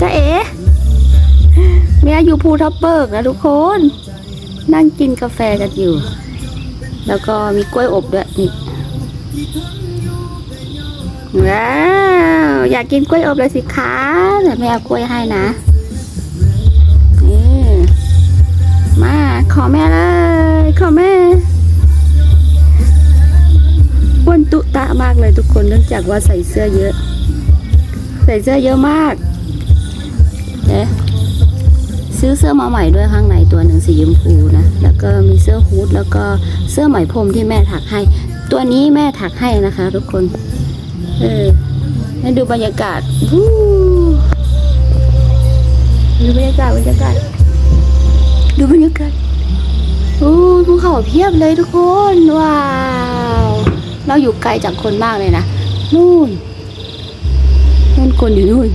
จ้าเอ๋แม่อยู่ภูทับเบิกนะทุกคน นั่งกินกาแฟกันอยู่ แล้วก็มีกล้วยอบด้วยนี่ว้าวอยากกินกล้วยอบเลยสิคะเดี๋ยวแม่เอากล้วยให้นะนี่มาขอแม่เลยขอแม่อ้วนตุตะมากเลยทุกคนเนื่องจากว่าใส่เสื้อเยอะ ใส่เสื้อเยอะมากเอ๊ะซื้อเสื้อมาใหม่ด้วยข้างในตัวหนึ่งสีชมพูนะ แล้วก็มีเสื้อฮูดแล้วก็เสื้อไหมพรมที่แม่ถักให้ ตัวนี้แม่ถักให้นะคะ ทุกคน เออให้ดูบรรยากาศดูบรรยากาศบรรยากาศดูบรรยากาศโอ้ภูเขาเพียบเลยทุกคน ว้าว เราอยู่ไกลจากคนมากเลยนะ นู่น นู่นคนอยู่นู่น